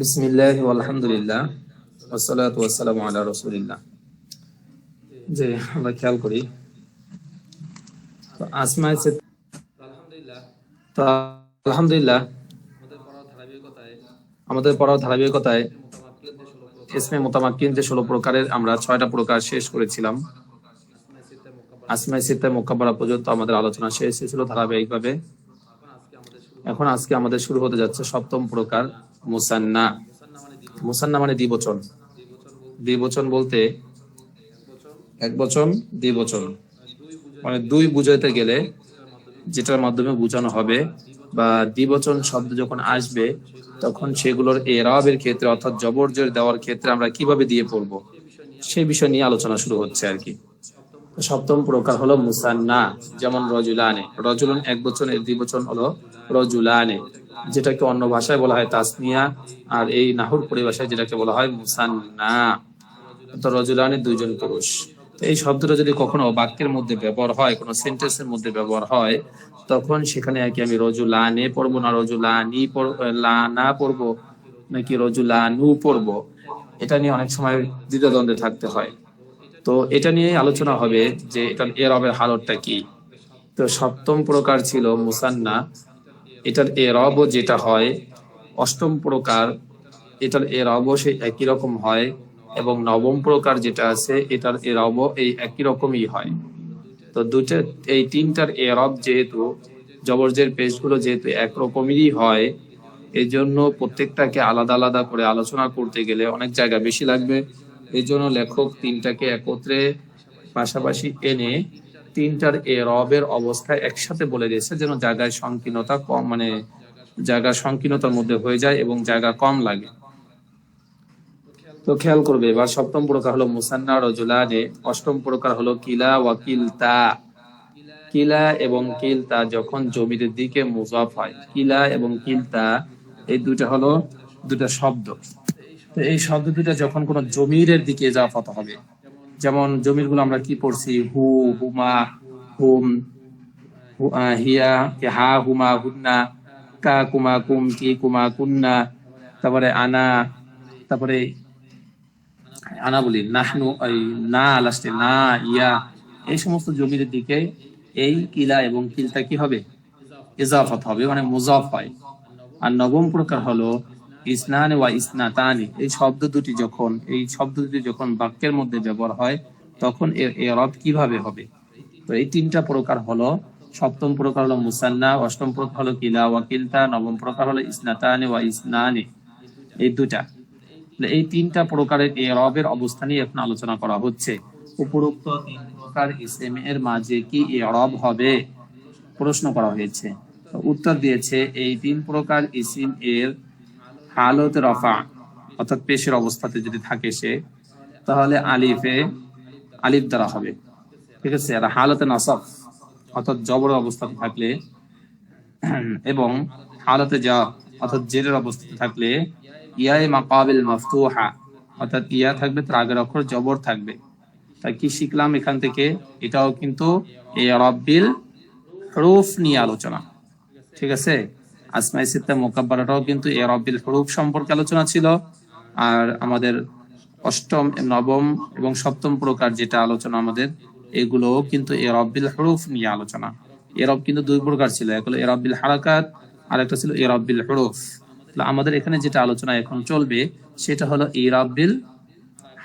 বিসমিল্লাহ আলহামদুলিল্লাহ ওসালাত ওয়াসালাম আলা রসুলিল্লাহ যে আমরা খেয়াল করি তো আসমায় সে তো আলহামদুলিল্লাহ আমাদের পড়ার ধারাবাহিকতায় ইসমে মোতামাক্কিন যে ষোলো প্রকারের আমরা ছয়টা প্রকার শেষ করেছিলাম। আসমাই সিদ্ধায় মোকাবেলা পর্যন্ত আমাদের আলোচনা শেষ হয়েছিল ধারাবাহিকভাবে। এখন আজকে আমাদের শুরু হতে যাচ্ছে সপ্তম প্রকার। মুসান্না মুসান্না মানে দ্বিবচন। দ্বিবচন বলতে এক বচন দ্বিবচন মানে দুই বুঝাইতে গেলে যেটার মাধ্যমে বোঝানো হবে বা দ্বিবচন শব্দ যখন আসবে, তখন সেগুলোর এরাবের ক্ষেত্রে অর্থাৎ জবরজের দেওয়ার ক্ষেত্রে আমরা কীভাবে দিয়ে পড়ব সেই বিষয় নিয়ে আলোচনা শুরু হচ্ছে আর কি। সপ্তম প্রকার হলো মুসান্না, যেমন রজুলানে। রজুলন এক বচন এর দ্বিবচন হলো রজুলানে। যেটাকে অন্য ভাষায় বলা হয় তাসনিয়া, আর এই নাহুর পরিভাষায় যেটাকে বলা হয় মুসান্না। তো রজুলানে দুইজন পুরুষ। এই শব্দটা যদি কখনো বাক্যের মধ্যে ব্যবহার হয়, কোনো সেন্টেন্সের মধ্যে ব্যবহার হয়, তখন সেখানে আর কি আমি রজুলানে পড়ব না, রজুলানি না পড়ব, নাকি রজুলানু পড়ব। এটা নিয়ে অনেক সময় দ্বিধাদ্বন্দ্বে থাকতে হয়। তো এটা নিয়ে আলোচনা হবে যে এটা এর রবের হালতটা কি। তো সপ্তম প্রকার ছিল মুসান্না। এটার এ রব যেটা হয়, অষ্টম প্রকার, এটার এ রব সে একই রকম হয় এবং নবম প্রকার যেটা আছে, এটার এ রব এই একই রকমই হয়। তো দুটা, এই তিনটার এ রব যেহেতু, জবরজের পেজগুলো যেহেতু একরকমেরই হয় এই জন্য প্রত্যেকটাকে আলাদা আলাদা করে আলোচনা করতে গেলে অনেক জায়গা বেশি লাগবে। এই জন্য লেখক তিনটাকে একত্রে পাশাপাশি এনে তিনটার এ রবের অবস্থা একসাথে বলে দিয়েছে যেন জায়গায় সংকীর্ণতা কম মানে জায়গার সংকীর্ণতার মধ্যে হয়ে যায় এবং জায়গা কম লাগে। তো খেয়াল করবে, এবার সপ্তম প্রকার হলো মুসান্না রজুলানে, অষ্টম প্রকার হলো কিলা ওয়াকিল তা কিলা এবং কিলতা যখন জমির দিকে মুজাফ হয়, কিলা এবং কিলতা, এই দুটা হলো দুটা শব্দ। তো এই শব্দ দুটা যখন কোন জমিরের দিকে ইজাফত হবে যেমন জমিরগুলো আমরা কি পড়ছি? হু, হুমা, হুম হিয়া হা, হুমা, হুন্না, কা, কুমা, কুম, কি, কুমা, কুন্না, তারপরে আনা তারপরে আনা বলি, নাহনু না, লাস্টে না, ইয়া, এই সমস্ত জমির দিকে এই কিলা এবং কিলটা কি হবে? ইজাফত হবে মানে মুজাফ হয়। আর নবম প্রকার হলো ইসনান ওয়া ইসনাতানি, এই শব্দ দুটি যখন, এই শব্দ দুটি যখন বাক্যের মধ্যে ব্যবহার হয়, তখন এর এরব কীভাবে হবে? তো এই তিনটা প্রকার হলো, সপ্তম প্রকার হলো মুসান্না, অষ্টম প্রকার হলো কিলা ওয়া কিলতা, নবম প্রকার হলো ইসনাতানি ওয়া ইসনানি, এই দুটা। এই তিনটা প্রকারের এরবের অবস্থানই এখন আলোচনা করা হচ্ছে। উপরোক্ত তিন প্রকার ইসেম এর মাঝে কি এরব হবে? প্রশ্ন করা হয়েছে। উত্তর দিয়েছে, এই তিন প্রকার ইসিম এর হালত রফা, অর্থাৎ পেশের অবস্থাতে যদি থাকে সে, তাহলে আলিফে আলিফ দ্বারা হবে। ঠিক আছে? আর হালতে নাসফ, অর্থাৎ জবর অবস্থাতে থাকলে, এবং হালতে যা, অর্থাৎ জেরের অবস্থাতে থাকলে, ইয়ায় মাকাবিল মাফতুহা, অর্থাৎ ইয়া থাকবে, তার আগের অক্ষর জবর থাকবে। তাই কি শিখলাম এখান থেকে? এটাও কিন্তু এ রব্বিল হরুফ নিয়ে আলোচনা। ঠিক আছে? আসমাই সিত্তা মোকাব্বারাটাও কিন্তু এ রব্বিল হরুফ সম্পর্কে আলোচনা ছিল। আর আমাদের অষ্টম, নবম এবং সপ্তম প্রকার যেটা আলোচনা আমাদের এগুলো কিন্তু এ রব্বিল হরুফ নিয়ে আলোচনা। এরব কিন্তু দুই প্রকার ছিল, এক হলো এরব্বিল হারাকাত, আর একটা ছিল এরব্বিল হরুফ। আমাদের এখানে যেটা আলোচনা এখন চলবে, সেটা হলো ইরাবিল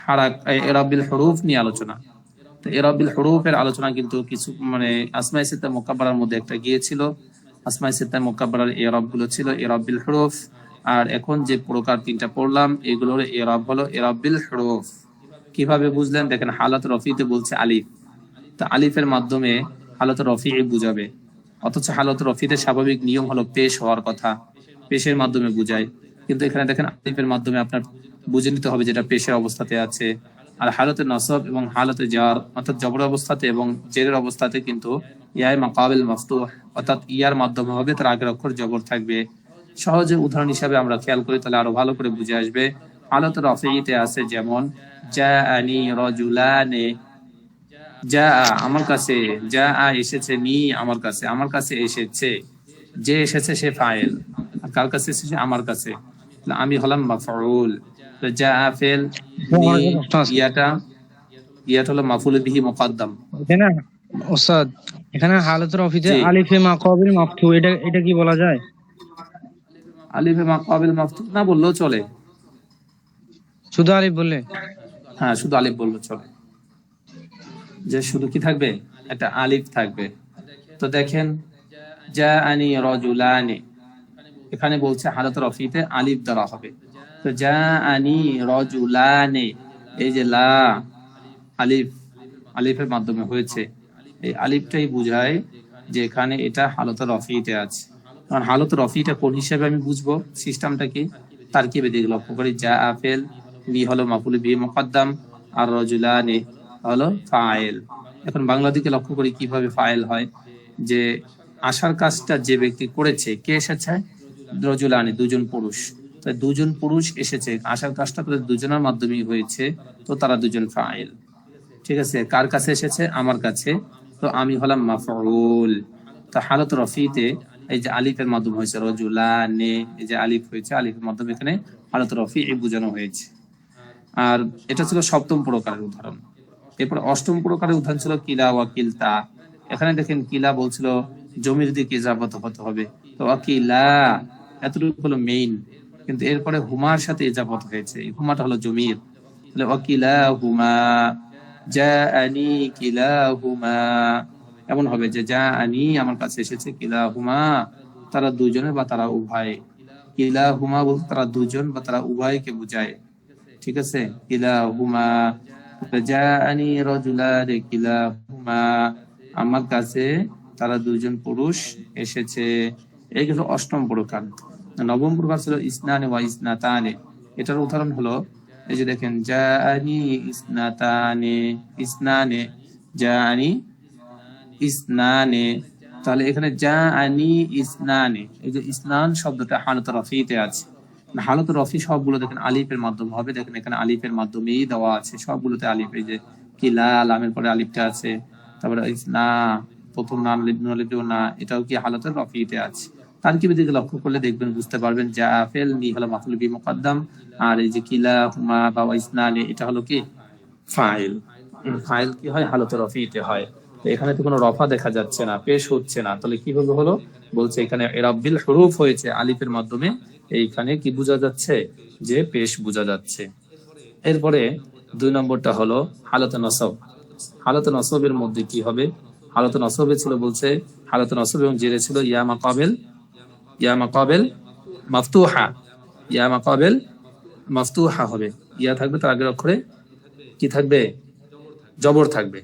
হারাক এরাবিল হরুফ নিয়ে আলোচনা। তো এরাবিল হরুফের আলোচনা কিন্তু কিছু মানে আসমাই সিত্তা মোকাব্বারার মধ্যে একটা গিয়েছিল। আসমাই সিত্তা মোকাব্বারার এরবগুলো ছিল এরাবিল হরুফ। আর এখন যে প্রকার তিনটা পড়লাম, এগুলোর এরব হলো এরাবিল হরুফ। কীভাবে বুঝলেন? দেখেন, হালাত রফিতে বলছে আলিফ। তা আলিফের মাধ্যমে হালত রফি বুঝাবে। অথচ হালত রফিতে স্বাভাবিক নিয়ম হলো পেশ হওয়ার কথা। পেশের মাধ্যমে বুঝায়। কিন্তু এখানে দেখেন, আলিফের মাধ্যমে আপনার বুঝে নিতে হবে যেটা পেশের অবস্থাতে আছে। আর হালতে নসব এবং হালতে জার, অর্থাৎ জবর অবস্থাতে এবং জেরের অবস্থাতে কিন্তু ইয়ায় মাকাবিল মফতু অর্থাৎ ইয়ার মাধ্যমে হবে তার আগের অক্ষর জবর থাকবে। সহজে উদাহরণ হিসাবে আমরা খেয়াল করি, তাহলে আরও ভালো করে বুঝে আসবে। হালত রফিতে আছে যেমন যা আনি রজুলানে যা আমার কাছে যা এসেছে নি আমার কাছে আমার কাছে এসেছে যে এসেছে সে ফাইল কার কাছে এসেছে আমার কাছে আমি হলাম মাফউল তো যা ফেল আমার একটা প্রশ্ন আছে। ইয়াটা। ইয়াটা হলো মাফুল বিহি মুকদ্দাম। এখানে ওস্তাদ এখানে হালতের অফিসে আলিফে মাকাবিল মাফতু এটা এটা কি বলা যায়? আলিফে মাকাবিল মাফতুহ না বললেও চলে। শুধু আলিফ বললে? হ্যাঁ শুধু আলিফ বলল চলে। যে শুধু কি থাকবে? একটা আলিফ থাকবে। তো দেখেন যা আনি রজুলানি। এখানে বলছে হালত রফিতে আলিফ দ্বারা হবে। তো যা আনি রজুলানে এই যে লা, আলিফ, আলিফের মাধ্যমে হয়েছে। এই আলিফটাই বুঝায় যে এখানে এটা হালত রফিতে আছে। কারণ হালত রফিটা কোন হিসাবে আমি বুঝব? সিস্টেমটা কি? তার কি দিকে লক্ষ্য করি যা আপেল বি হলো মাফুল বি মুকদ্দাম, আর রজুলানে হলো ফাইল। এখন বাংলা দিকে লক্ষ্য করি কীভাবে ফাইল হয়। যে আসার কাজটা যে ব্যক্তি করেছে, কে এসেছে? রজুলানি, দুজন পুরুষ। দুজন পুরুষ এসেছে। আসার কাজটা তাদের দুজনের মাধ্যমেই হয়েছে। তো তারা দুজন ফাইল। ঠিক আছে, কার কাছে এসেছে? আমার কাছে। তো আমি হলাম মাফউল। তো হালত রফিতে এই যে আলিফের মাধ্যমে হয়েছে রজুলা নে এই যে আলিফ হয়েছে, আলিফের মাধ্যমে এখানে হালত রফি বোঝানো হয়েছে। আর এটা ছিল সপ্তম প্রকারের উদাহরণ। এরপর অষ্টম প্রকারের উদাহরণ ছিল কিলা ওয়া কিলতা। এখানে দেখেন কিলা বলছিল, জমির দিকে ইজাবত হতে হবে। তো অকিলা এতটুকু হলো মেইন কিন্তু এরপরে হুমার সাথে ইজাবত হয়েছে। হুমাটা হলো জমির। তাহলে অকিলা হুমা যা আনি কিলা হুমা এমন হবে যে যা আনি আমার কাছে এসেছে কিলা হুমা তারা দুজনে বা তারা উভয়। কিলা হুমা বলতে তারা দুজন বা তারা উভয়কে বুঝায়। ঠিক আছে? কিলা হুমা জাআনি রাজুলানি কিলা হুমা আমার কাছে তারা দুজন পুরুষ এসেছে। এই কিন্তু অষ্টম প্রকার। নবম প্রকার ছিল ইসনানে ওয়া ইসনাতানে। এটার উদাহরণ হলো, এই যে দেখেন, জানি ইসনাতানে, ইসনানে জাআনি ইসনানে। তাহলে এখানে যা আনি ইসনানে, এই যে ইসনান শব্দটা হালত রফিতে আছে। হালত রফি সবগুলো দেখেন আলিফের মাধ্যমে হবে। দেখেন এখানে আলিফের মাধ্যমেই দেওয়া আছে সবগুলোতে আলিফ। এই যে কিলা, লামের পরে আলিফটা আছে। তারপরে ইসনা, প্রথম না আলিফ নুন আলিফ না এটাও কি হালতের রফিতে আছে। তার কি দিকে লক্ষ্য করলে দেখবেন, বুঝতে পারবেন যা ফেল নি হলো মাফুল বি মুকদ্দাম, আর এই যে কিলা হুমা বা ইসনানে এটা হলো কি? ফাইল। ফাইল কি হয়? হালতে রফিতে হয়। তো এখানে তো কোনো রফা দেখা যাচ্ছে না, পেশ হচ্ছে না। তাহলে কীভাবে হলো? বলছে এখানে এরাবিল হরুফ হয়েছে আলিফের মাধ্যমে। এইখানে কি বোঝা যাচ্ছে? যে পেশ বোঝা যাচ্ছে। এরপরে দুই নম্বরটা হলো হালতে নসব। হালতে নসবের মধ্যে কি হবে? হালতে নসবে ছিল বলছে, হালতে নসব এবং জেরে ছিল ইয়া মাকাবেল ইয়া মাকাবেল মাফতুহা। ইয়া মাকাবেল মাফতুহা হবে। ইয়া থাকবে তার আগের অক্ষরে কি থাকবে? জবর থাকবে।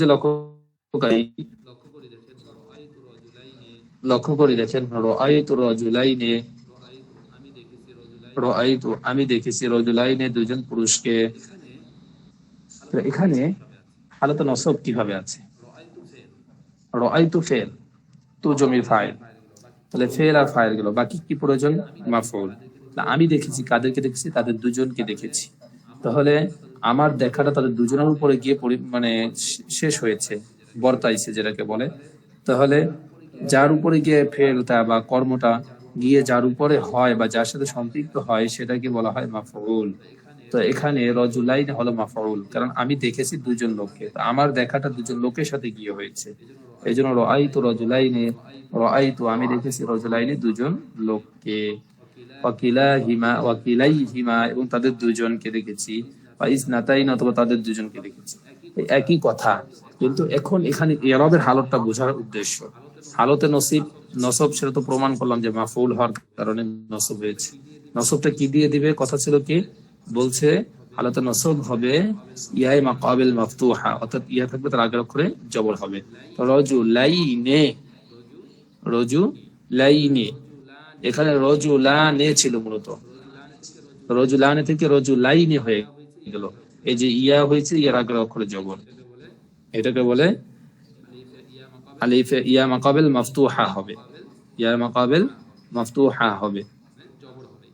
যে লক্ষ্য করি দেখেন, রাআইতু রাজুলাইনে। রাআইতু, আমি দেখেছি রাজুলাইনে দুজন পুরুষকে। এখানে হালত নসব কীভাবে আছে? রাআইতু ফেল। তু জমির ফাইল। তাহলে ফেল আর ফাইল গেল। বাকি কি প্রয়োজন? মাফউল না, আমি দেখেছি কাদেরকে দেখেছি তাদের দুজনকে দেখেছি। তাহলে আমার দেখাটা তাদের দুজনের উপরে গিয়ে মানে শেষ হয়েছে বর্তাইছে যেটাকে বলে। তাহলে যার উপরে গিয়ে ফেলটা বা কর্মটা গিয়ে যার উপরে হয় বা যার সাথে সম্পৃক্ত হয় সেটাকে বলা হয় মাফউল তো এখানে রজুলাইন হলো মাফাউল, কারণ আমি দেখেছি দুজন লোককে। আমার দেখাটা দুজন লোকের সাথে গিয়ে হয়েছে। এই জন্য রআই তো রজুলাইনে রআই তো আমি দেখেছি রজুলাইনে দুজন লোককে। ওয়াকিলা হিমা ওয়াকিলাই হিমা এবং তাদের দুজনকে দেখেছি। বা ইসনাতাইন অথবা তাদের দুজনকে দেখেছি। একই কথা, কিন্তু এখন এখানে এরবের হালতটা বোঝার উদ্দেশ্য। হালতে নসিব, নসব সেটা তো প্রমাণ করলাম যে মাফুল হওয়ার কারণে নসব হয়েছে। নসবটা কি দিয়ে দিবে? কথা ছিল কি? বলছে হালতে নসব হবে ইয়াই মাকাবিল মাফতুহা, অর্থাৎ ইয়া থাকবে তার আগের অক্ষরে জবর হবে। তো রজু লাইনে রজু লাইনে, এখানে রজু লানে ছিল মূলত। রজু লানে থেকে রজু লাইনে হয়ে গেল। এই যে ইয়া হয়েছে ইয়ার আগের অক্ষরে জবর। এটাকে বলে আলিফে ইয়া মাকাবেল মাফতুহা হবে। ইয়া মাকাবেল মাফতুহা হবে।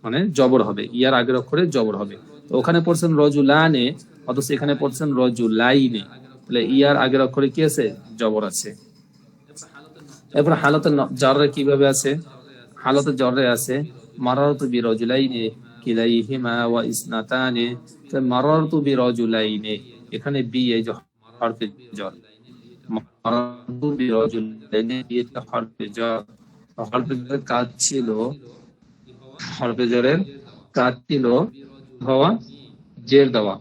মানে জবর হবে, ইয়ার আগের অক্ষরে জবর হবে। ওখানে পড়ছেন রজুলানে, অথচ এখানে পড়ছেন রজুলাইনে। তাহলে ইয়ার আগের অক্ষরে কি আছে? জবর আছে। এরপর হালতে জর্রে কীভাবে আছে? হালতে জর্রে আছে, মারারতু বিরাজুলাইনি কিলাইহিমা ওয়া ইসনাতানি, তো মারারতু বিরাজুলাইনি। এখানে বি এই হরফে জর মারারতু বিরাজুলাইনি এটা হরফে জর হরফে কাজ ছিল হওয়া জের দেওয়া।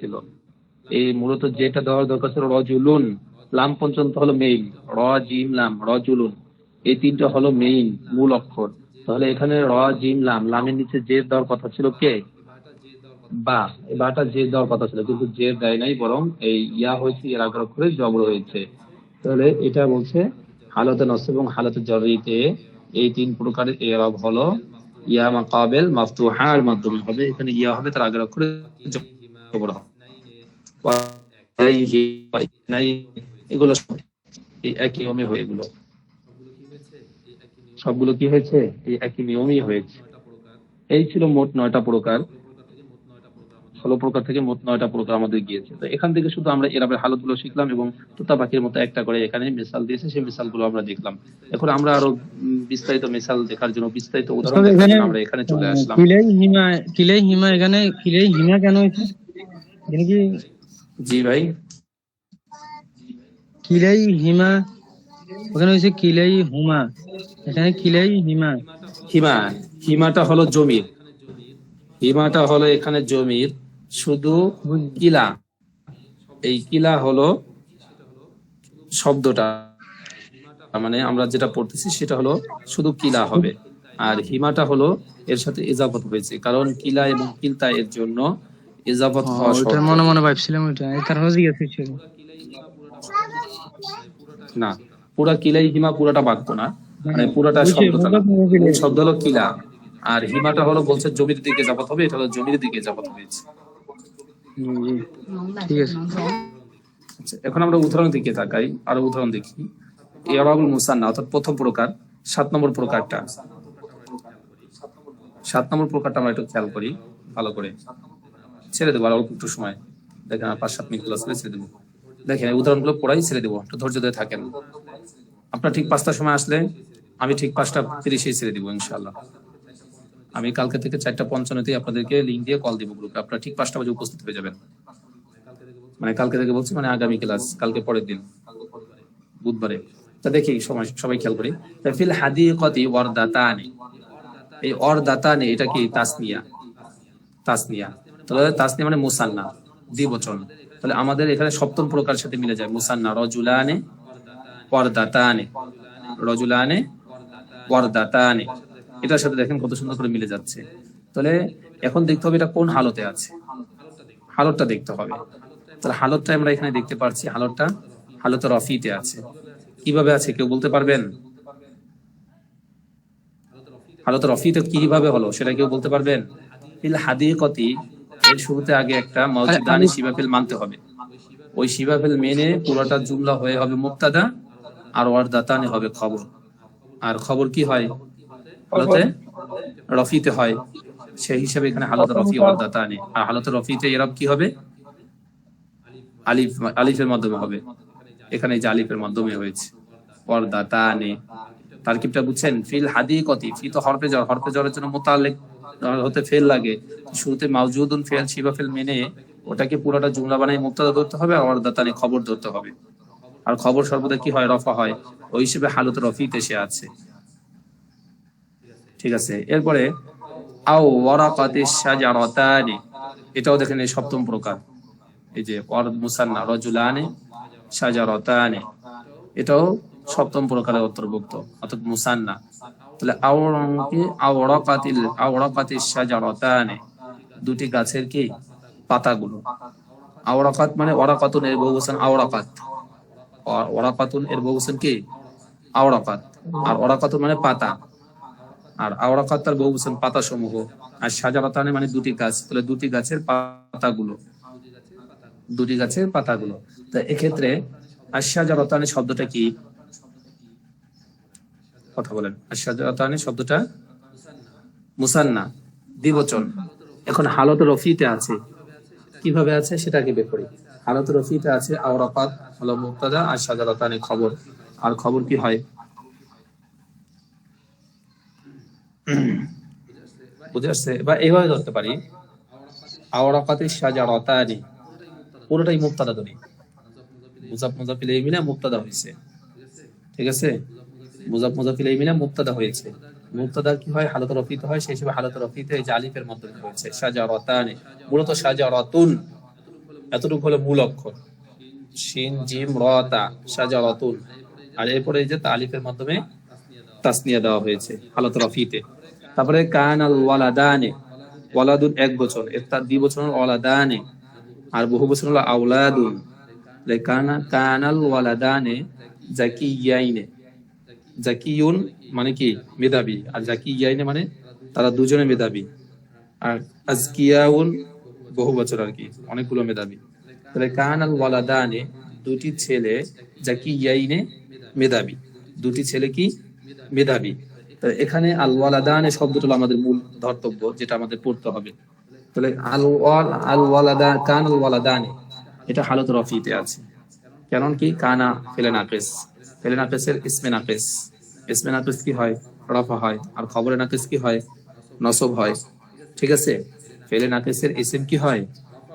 ছিল। এই মূলত যেটা দেওয়ার দরকার ছিল রজুলুন। লাম পর্যন্ত হলো মেইন লাম, রজুলুন। এই তিনটা হলো মেইন মূল অক্ষর। তাহলে এখানে র, জিম, লাম, লামের নিচে জের দেওয়ার কথা ছিল কে? বা বাটা জের দেওয়ার কথা ছিল, কিন্তু জের দেয় নাই, বরং এই ইয়া হয়েছে, এর আগের অক্ষরে জবর হয়েছে। তাহলে এটা বলছে হালতে নস এবং হালতে জরিতে এই তিন প্রকারের এরব হলো ইয়া মাকাবেল মাফতুহার মাধ্যমে হবে এখানে ইয়া হবে, তার আগের অক্ষরে জবর এগুলো একই নিয়মে হয়ে এগুলো সবগুলো কি হয়েছে? এই একই নিয়মই হয়েছে। এই ছিল মোট নয়টা প্রকার। ষোলো প্রকার থেকে মোট নয়টা প্রকার আমাদের গিয়েছে। তো এখান থেকে শুধু আমরা এরাবের হালতগুলো শিখলাম এবং তুতা পাখির মতো একটা করে এখানে মিসাল দিয়েছে সেই মিসালগুলো আমরা দেখলাম। এখন আমরা আরও বিস্তারিত মিসাল দেখার জন্য বিস্তারিত উদাহরণ আমরা এখানে চলে আসলাম। কিলাই হিমা কিলাই হিমা এখানে কিলাই হিমা কেন হয়েছে? জি ভাই। কিলাই হিমা ওখানে হয়েছে কিলাই হুমা। এখানে কিলাই হিমা। হিমা হিমাটা হলো জমির। হিমাটা হলো এখানে জমির। শুধু কিলা। এই কিলা হলো শব্দটা। মানে আমরা যেটা পড়তেছি সেটা হলো শুধু কিলা হবে। আর হিমাটা হলো এর সাথে ইজাফত হয়েছে। কারণ কিলা এবং কিলতা এর জন্য ইজাফত হওয়া শর্ত। মনে মনে ভাবছিলাম ওইটা। এই কারণে জিজ্ঞাসা করছিল না পুরা কিলাই হিমা পুরাটা বাক্য না। মানে পুরাটা শব্দটা না। শব্দ হলো কিলা। আর হিমাটা হলো বলছে জমির দিকে জাপাত হবে এটা হলো জমির দিকে জাপাত হয়েছে। ঠিক আছে। আচ্ছা, এখন আমরা উদাহরণ দিকে তাকাই আরও উদাহরণ দেখি। ইয়ারাবুল মুসান্না অর্থাৎ প্রথম প্রকার সাত নম্বর প্রকারটা। সাত নম্বর প্রকারটা আমরা একটু খেয়াল করি ভালো করে। ছেড়ে দেবো আর অল্প একটু সময়। দেখেন আর পাঁচ সাত মিনিটগুলো আসলে ছেড়ে দেবো। দেখেন উদাহরণগুলো পড়াই ছেড়ে দেবো একটু ধৈর্য ধরে থাকেন। আপনার ঠিক পাঁচটার সময় আসলে আমি ঠিক পাঁচটা তিরিশেই ছেড়ে দিব ইনশাল্লাহ আমি কালকে থেকে চারটা পঞ্চান্নতেই আপনাদেরকে লিঙ্ক দিয়ে কল দিব গ্রুপে আপনারা ঠিক পাঁচটা বাজে উপস্থিত হয়ে যাবেন। মানে কালকে থেকে বলছি মানে আগামী ক্লাস কালকে পরের দিন। বুধবারে। তা দেখি, সবাই খেয়াল করি। ফিল হাদিকতি ওয়ারদাতানি। এই অরদাতানি এটা কি তাসনিয়া? তাসনিয়া। তাহলে তাসনিয়া মানে মুসান্না, দ্বিবচন। তাহলে আমাদের এখানে সপ্তম প্রকার সাথে মিলে যায়, মুসান্না, রজুলানে ওয়ারদাতানে। রজুলানে ওয়ারদাতানে। এটার সাথে দেখেন কত সুন্দর করে মিলে যাচ্ছে। তাহলে এখন দেখতে হবে এটা কোন হালতে আছে। হালতটা দেখতে হবে। তাহলে হালতটা আমরা এখানে দেখতে পাচ্ছি হালতটা হালত রফিতে আছে। কীভাবে আছে কেউ বলতে পারবেন? হালত রফিতে কীভাবে হলো সেটা কেউ বলতে পারবেন? ফিল হাদিকতি এর শুরুতে আগে একটা মসজিদানি শিবাফিল মানতে হবে। ওই শিবাফিল মেনে পুরোটা জুমলা হয়ে হবে মুক্তাদা আর ওয়ারদাতানে হবে খবর। আর খবর কি হয়? হালতে রফিতে হয়। সেই হিসাবে এখানে হালত রফি ওয়ারদাতানে আর হালত রফিতে এরব কি হবে? আলিফ আলিফের মাধ্যমে হবে। এখানে যে আলিফের মাধ্যমে হয়েছে। পর্দাতানে তারকিবটা বুঝছেন? ফিল হাদিকতি। ফি তো হরফে জ্বর। হরফে জ্বরের জন্য মোতালেক হতে ফেল লাগে। শুরুতে মাউজুদুন ফেল শিবা ফেল মেনে ওটাকে পুরোটা জুমলা বানায় মুক্তাদা ধরতে হবে আর ওয়ারদাতানে খবর ধরতে হবে। আর খবর সর্বদা কি হয়? রফা হয়। ওই হিসেবে হালত রফিতে সে আছে। ঠিক আছে। এরপরে, আও ওয়ারাকাতিশ শাজারাতানি। এটাও দেখেন এই সপ্তম প্রকার। এই যে ওয়ারদ মুসান্না রজুলানে শাজারাতানে। এটাও সপ্তম প্রকারের অন্তর্ভুক্ত, অর্থাৎ মুসান্না। তাহলে আওরঙ্কি আওরাকাতিল আওরাকাতিশ শাজারাতানে। দুটি গাছের কি? পাতাগুলো। আওরাকাত মানে ওরাকাতুন এর বহুবচন আওরাকাত ওরাকাতুন এর বহুবচন কি? আওরাকাত আর ওরাকাতুন মানে পাতা। আর আওরাকাত তার বহুবচন পাতা সমূহ আর সাজারাতানে মানে দুটি গাছ, তাহলে দুটি গাছের পাতাগুলো। দুটি গাছের পাতাগুলো। তো এক্ষেত্রে আশাজারতানি শব্দটা কি? কথা বলেন। আশাজারতানি শব্দটা? মুসান্না, দ্বিবচন। এখন হালত রফিতে আছে। কীভাবে আছে? সেটাকে বের করি। হালত রফিতে আছে আওরাকাত হলো মুক্তাদা আর সাজারাতানি খবর। আর খবর কি হয়? বুঝে আসছে বা এইভাবে ধরতে পারি। আওরাকাতি সাজারাতানি পুরোটাই মুক্তাদা ধরি মুজাফ মুজাফিল এই মিলে মুক্তাদা হয়েছে। ঠিক আছে? মুজাফ মুজাফিল এই মিলে মুক্তাদা হয়েছে। মুক্তাদা কি হয়? হালত রফিত হয়। সেই হিসেবে হালত রফিতে এই যে আলিফের মাধ্যমে হয়েছে। সাজারাতানি মূলত সাজারাতুন এতটুকু হলো মূল অক্ষর। শিন, জিম রতা সাজারাতুন আর এরপরে এই যে তালিফের মাধ্যমে তাসনিয়া দেওয়া হয়েছে। হালত রফিতে। তারপরে কান আল ওয়ালাদানে, ওয়ালাদুন এক বছর তার দ্বি বছর ওয়ালাদানে, আর বহু বছর হলো আউলাদুন কানা, কানাল ওয়ালাদানে জাকিয়াইনে। জাকিউন মানে কি? মেধাবী। আর জাকিয়াইনে মানে তারা দুজনে মেধাবী। আর আজকিয়াউন বহু বছর আর কি, অনেকগুলো মেধাবী। তাহলে কানাল ওয়ালাদানে দুটি ছেলে জাকিয়াইনে মেধাবী। দুটি ছেলে কি? মেধাবী। এখানে আল ওয়ালাদানে শব্দটা আমাদের মূল ধর্তব্য, যেটা আমাদের পড়তে হবে। তাহলে আল ওয়াল আল ওয়ালাদা কান আল ওয়ালাদানে এটা হালত রফিতে আছে। কেন কি? কানা ফেলে নাকেস। ফেলে নাকেসের ইসমে নাকেস। ইসমে নাকেস কি হয়? রফা হয়। আর খবরে নাকেস কি হয়? নসব হয়। ঠিক আছে? ফেলে নাকেসের ইসিম কি হয়?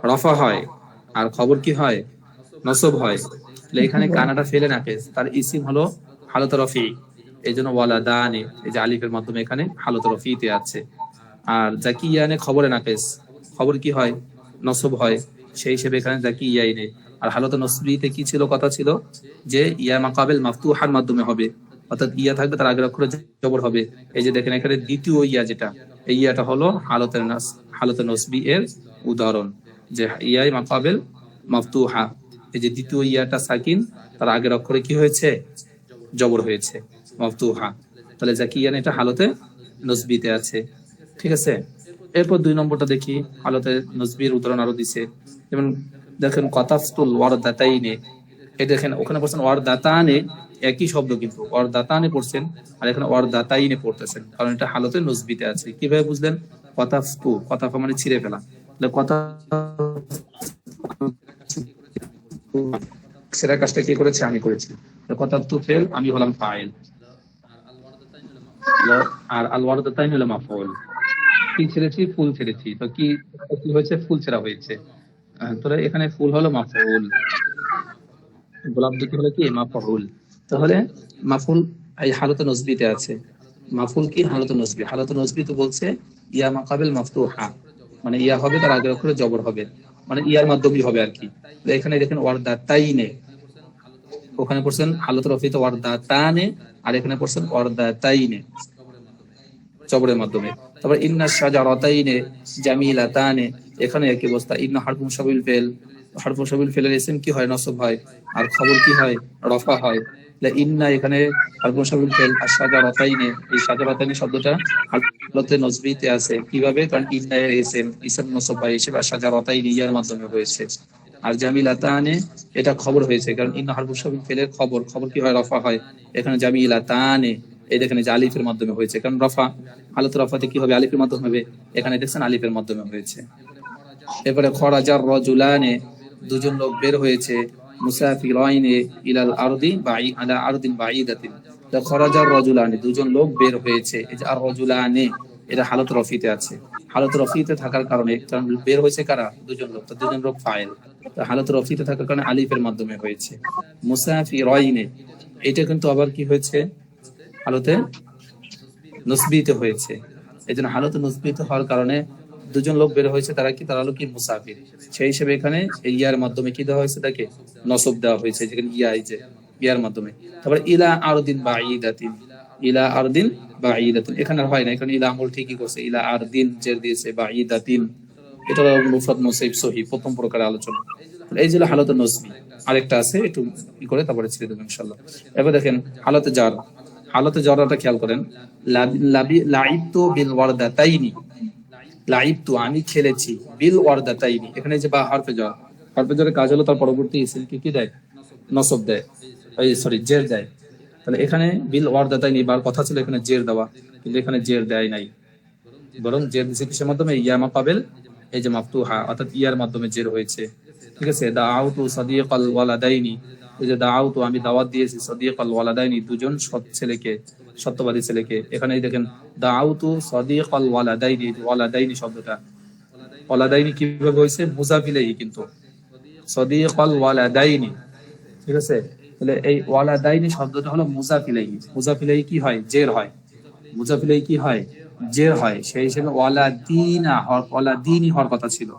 রফা হয়। আর খবর কি হয়? নসব হয়। তাহলে এখানে কানাটা ফেলে নাকেস। তার ইসিম হলো হালত রফি। এই জন্য ওয়ালা দানে এই যে আলিফের মাধ্যমে এখানে হালত রফিতে আছে। আর জাকি ইয়ানে খবরে নাকেস খবর কি হয়? নসব হয়। সেই হিসেবে এখানে জাকি ইয়াইনে আর হালত নসবিতে কি ছিল, কথা ছিল? যে ইয়া মাকাবেল মাফতুহার মাধ্যমে হবে। অর্থাৎ ইয়া থাকবে, তার আগের অক্ষরে জবর হবে। এই যে দেখেন, এখানে দ্বিতীয় ইয়া যেটা, এই ইয়াটা হলো হালতের নাস হালতের নসবি এর উদাহরণ। যে ইয়াই মাকাবেল মাফতুহা। এই যে দ্বিতীয় ইয়াটা সাকিন, তার আগের অক্ষরে কি হয়েছে? জবর হয়েছে। মফতুহা। তাহলে জাকিয়ান এটা হালতে নসবিতে আছে। ঠিক আছে? এরপর দুই নম্বরটা দেখি, হালতে নসবির উদাহরণ আরও দিছে। যেমন দেখেন কথাফতুল ওয়ারদাতাইনে এই দেখেন, ওখানে পড়ছেন ওয়ারদাতানে একই শব্দ কিন্তু, ওয়ারদাতানে পড়ছেন, আর এখানে ওয়ারদাতাইনে পড়তেছেন। কারণ এটা হালতে নসবিতে আছে। কীভাবে বুঝলেন? কথাফতু কথাফা মানে ছিঁড়ে ফেলা। তাহলে কথা সেরা কাজটা কে করেছে? আমি করেছি। কথা তু ফেল আমি হলাম ফাইল আর আল ওয়ারদাতাইন হলো মাফউল। কি ছেড়েছি? ফুল ছেড়েছি। তো কি কি হয়েছে? ফুল ছেড়া হয়েছে। তাহলে এখানে ফুল হলো মাফউল। গোলাপ দুটি হলো কি? মাফউল। তাহলে মাফুল এই হালতে নসবিতে আছে। মাফুল কি? হালতে নসবি। হালতে নসবি তো বলছে ইয়া মাকাবিল মাফতুহা। মানে ইয়া হবে, তার আগের অক্ষরে জবর হবে। মানে ইয়ার মাধ্যমেই হবে আর কি। এখানে দেখেন ওয়ারদাতাইনে ওখানে পড়ছেন হালত রফিতে ওয়ারদাতানে আর এখানে পড়ছেন ওয়ারদাতাইনে জবরের মাধ্যমে। তারপর ইন্না শাজারাতাইনে জামিলাতানে এখানে একই অবস্থা। ইন্না হারফুন সাবিল ফেল, হারফুন সাবিল ফেলের ইসম কি হয়, নসব হয়, আর খবর কি হয়, রফা হয়। ইন্না এখানে হারফুন সাবিল ফেল, আর শাজারাতাইনে, এই শাজারাতাইনে শব্দটা হালতে নসবিতে আছে। কীভাবে? কারণ ইন্না ইসম নসব হয় হিসেবে আর শাজারাতাইনে ইয়ার মাধ্যমে হয়েছে। আর জামিলাতানে এটা খবর হয়েছে। কারণ ইন্না হারফুন সাবিল ফেলের খবর খবর কি হয়? রফা হয়। এখানে জামিলাতানে, এই দেখেন যে আলিফের মাধ্যমে হয়েছে। কারণ রফা, হালত রফাতে কি হবে? আলিফের মাধ্যমে হবে। এখানে দেখছেন আলিফের মাধ্যমে হয়েছে। এরপরে খরাজার রজুলানে, দুজন লোক বের হয়েছে মুসাফিরাইনে ইলাল আরদি বাই, আলা আরদিন বাঈদাতিন। খরাজার রজুলানে, দুজন লোক বের হয়েছে। এই যে আর রজুলানে এটা হালত রফিতে আছে। হালত রফিতে থাকার কারণে বের হয়েছে কারা? দুজন লোক দুজন লোক ফাইল। হালত রফিতে থাকার কারণে আলিফের মাধ্যমে হয়েছে। মুসাফিরাইনে এটা কিন্তু আবার কি হয়েছে? হালতে নসবিতে হয়েছে। এই জন্য হালতে নসবিতে হওয়ার কারণে দুজন লোক বের হয়েছে, তারা কি? তারা হলো কি? মুসাফির সেই হিসেবে এখানে ইয়ার মাধ্যমে কি দেওয়া হয়েছে? তাকে নসব দেওয়া হয়েছে যেখানে ইয়া যে ইয়ার মাধ্যমে। তারপরে ইলা আরদিন বা ঈদাতিন ইলা আরদিন বা ঈদাতিন এখানে হয় না, এখানে ইলা আমল ঠিকই করছে, ইলা আরদিন জের দিয়েছে বা ঈদাতিন এটা হলো মুফরাদ সহি, প্রথম প্রকারের আলোচনা। এই হালত আরেকটা আছে, একটু করে তারপরে ছেড়ে ইনশাল্লাহ এবার দেখেন জার। খেয়াল করেন। লাইবতু বিল আমি খেলেছি বিল ওয়ারদাতাইনি এখানে যে বা জর জরের কাজ হলো তার পরবর্তী ইসিল কি দেয়? নসব দেয়। সরি জের দেয়। তাহলে এখানে বিল ওয়ারদাতাইনি বার কথা ছিল এখানে জের দেওয়া, কিন্তু এখানে জের দেয় নাই। বরং জের দিছে কিসের মাধ্যমে? ইয়ামা পাবেল এই যে মাফতুহা অর্থাৎ ইয়ার মাধ্যমে জের হয়েছে। ঠিক আছে? দা আউটু সাদিকাল ওয়ালাদাইনি। এই যে দাও তো আমি দাওয়াত দিয়েছি সদিক আল ওয়ালাদাইনি, দুজন সৎ ছেলেকে, সত্যবাদী ছেলেকে। এখানে দেখেন দাও তো সদিক আল ওয়ালাদাইনি ওয়ালাদাইনি শব্দটা। ওয়ালাদাইনি কীভাবে হয়েছে? মুজাফিলেই কিন্তু। সদিক আল ওয়ালাদাইনি। ঠিক আছে? তাহলে এই ওয়ালাদাইনি শব্দটা হলো মুজাফিলেই। মুজাফিলেই কি হয়? জের হয়। মুজাফিলেই কি হয়? জের হয়। সেই হিসেবে ওয়ালাদিনা ওয়ালা দিনই হওয়ার কথা ছিল।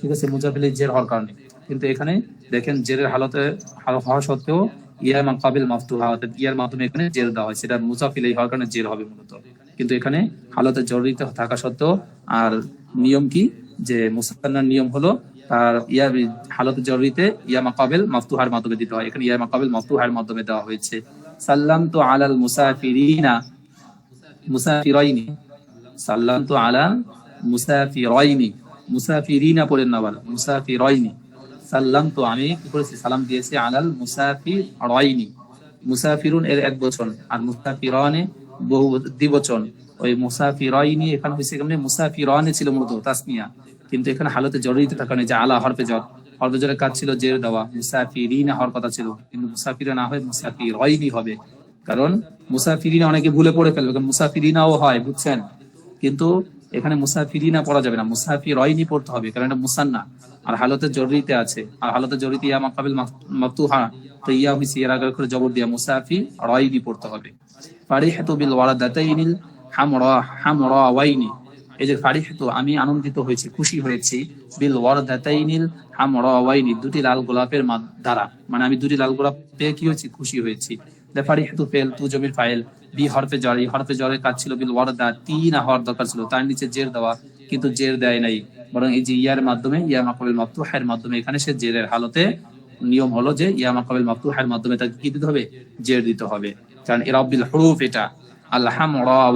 ঠিক আছে, মুজাফিলেই জের হওয়ার কারণে। কিন্তু এখানে দেখেন জেরের হালতে হাল- হওয়া সত্ত্বেও ইয়ার মাকাবিল মাফতুহা, অর্থাৎ ইয়ার মাধ্যমে এখানে জের দেওয়া হয়। সেটা মুজাফিলেই হওয়ার কারণে জের হবে মূলত। কিন্তু এখানে হালতে জরুরিতে থাকা সত্ত্বেও আর নিয়ম কি? যে মুসান্নার নিয়ম হলো তার ইয়া হালতে জরুরিতে ইয়া মাকাবিল মাফতুহার মাধ্যমে দিতে হয়। এখানে ইয়া মাকাবিল মাফতুহার মাধ্যমে দেওয়া হয়েছে। সাল্লাম তো আলাল মুসাফিরিনা মুসাফিরাইনি। সাল্লাম তো আলা মুসাফিরাইনি। মুসাফিরিনা পড়েন না আবার মুসাফিরাইনি। সাল্লাম তো আমি কি করেছি? সালাম দিয়েছি আলাল মুসাফিরাইনি। মুসাফিরুন এর এক বচন। আর মুসাফিরানে বহু দ্বিবচন ওই মুসাফিরাইনি এখানে হয়েছে কেমন? মুসাফিরানে ছিল মূলত তাসমিয়া কিন্তু এখানে হালতে জড়িত থাকা নেই যে আলা হরফে জর হরফে জরের কাজ ছিল জের দেওয়া, মুসাফিরিনা হওয়ার কথা ছিল। কিন্তু মুসাফিরা না হয় মুসাফিরাইনি হবে। কারণ মুসাফিরিনা অনেকে ভুলে পড়ে ফেলবে, কারণ মুসাফিরিনাও হয়, বুঝছেন? কিন্তু এখানে মুসাফিরিনা পড়া যাবে না মুসাফি রয়নি পড়তে হবে, কারণ এটা মুসান্না। আর হালতে জরুরিতে আছে। আর হালতে জরুরিতে ইয়া মাকাবিল মাফতুহা, তো ইয়া হইছে এর আগে করে জবর দিয়া মুসাফি রয়নি পড়তে হবে। ফারিহাতু বিল ওয়ালাদাতাইনিল হামরা হামরা ওয়াইনি এই যে ফারিহাতু আমি আনন্দিত হয়েছি, খুশি হয়েছি। বিল ওয়ালাদাতাইনিল হামরা দুটি লাল গোলাপের দ্বারা। মানে আমি দুটি লাল গোলাপ পেয়ে কি হয়েছি? খুশি হয়েছি। ফারিহাতু ফেল, তু জমির ফাইল। বি হরফে জরি, হরফে জরের কাজ ছিল বিল ওয়ারদা তিন হওয়ার দরকার ছিল। তার নিচে জের দেওয়া, কিন্তু জের দেয় নাই। বরং এই যে ইয়ার মাধ্যমে ইয়া মাকাবিল মাফতুহের মাধ্যমে, এখানে সে জেরের হালতে নিয়ম হলো যে ইয়া মাকাবিল মাফতুহের মাধ্যমে তাকে কি দিতে হবে? জের দিতে হবে। কারণ এরা বিল হরুফ এটা। আল্লাহ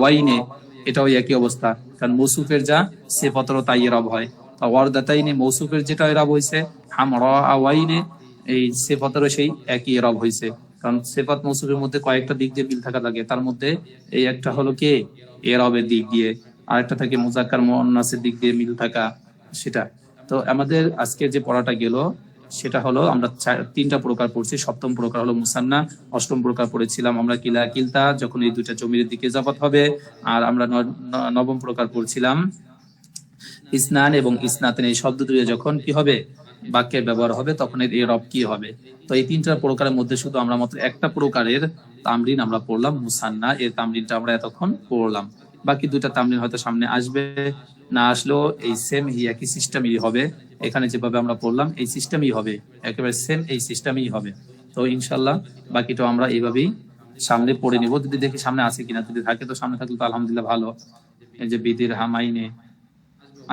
ওয়াইনে এটাও একই অবস্থা। কারণ মৌসুফের যা, সে পত্র তাই এরব হয়। ওয়ারদাতাইনে মৌসুফের যেটা এরব হয়েছে হাম ওয়াইনে এই সে পত্র সেই একই এরব হয়েছে কারণ সেফাত মৌসুফের মধ্যে কয়েকটা দিক দিয়ে মিল থাকা লাগে। তার মধ্যে এই একটা হলো কে? এরবের দিক দিয়ে। আরেকটা থাকে মুজাক্কার মোহান্নাসের দিক দিয়ে মিল থাকা সেটা। তো আমাদের আজকে যে পড়াটা গেল সেটা হলো আমরা তিনটা প্রকার পড়ছি। সপ্তম প্রকার হলো মুসান্না, অষ্টম প্রকার পড়েছিলাম আমরা কিলা কিলতা, যখন এই দুইটা জমির দিকে জাপাত হবে। আর আমরা নবম প্রকার পড়ছিলাম। ইসনান এবং ইসনাতেন এই শব্দ দুটো যখন কি হবে? বাক্যের ব্যবহার হবে, তখন এর রব কি হবে? তো এই তিনটা প্রকারের মধ্যে শুধু আমরা মাত্র একটা প্রকারের তামরিন আমরা পড়লাম, মুসান্না। এর তামরিনটা আমরা এতক্ষণ পড়লাম। বাকি দুইটা তামরিন হয়তো সামনে আসবে। না আসলেও এই সেম এই একই সিস্টেমই হবে। এখানে যেভাবে আমরা পড়লাম, এই সিস্টেমই হবে। একেবারে সেম এই সিস্টেমই হবে। তো ইনশাল্লাহ বাকিটা আমরা এইভাবেই সামনে পড়ে নিব। যদি দেখি সামনে আছে কিনা, যদি থাকে তো সামনে থাকলে তো আলহামদুলিল্লাহ ভালো। এই যে বিদির হামাইনে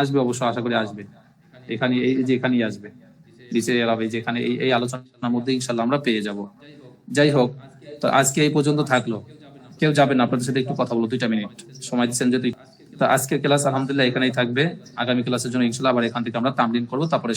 আসবে অবশ্য, আশা করি আসবে। এখানে এই যে এখানেই আসবে। নিচে এলাবে যেখানে এই এই আলোচনার মধ্যে ইনশাল্লাহ আমরা পেয়ে যাব। যাই হোক, তো আজকে এই পর্যন্ত থাকল। কেউ যাবে না, আপনাদের সাথে একটু কথা বলো দুইটা মিনিট। সময় দিচ্ছেন যদি তো আজকের ক্লাস আলহামদুলিল্লাহ এখানেই থাকবে। আগামী ক্লাসের জন্য ইনশাল্লাহ আবার এখান থেকে আমরা তামলিন করব, তারপরে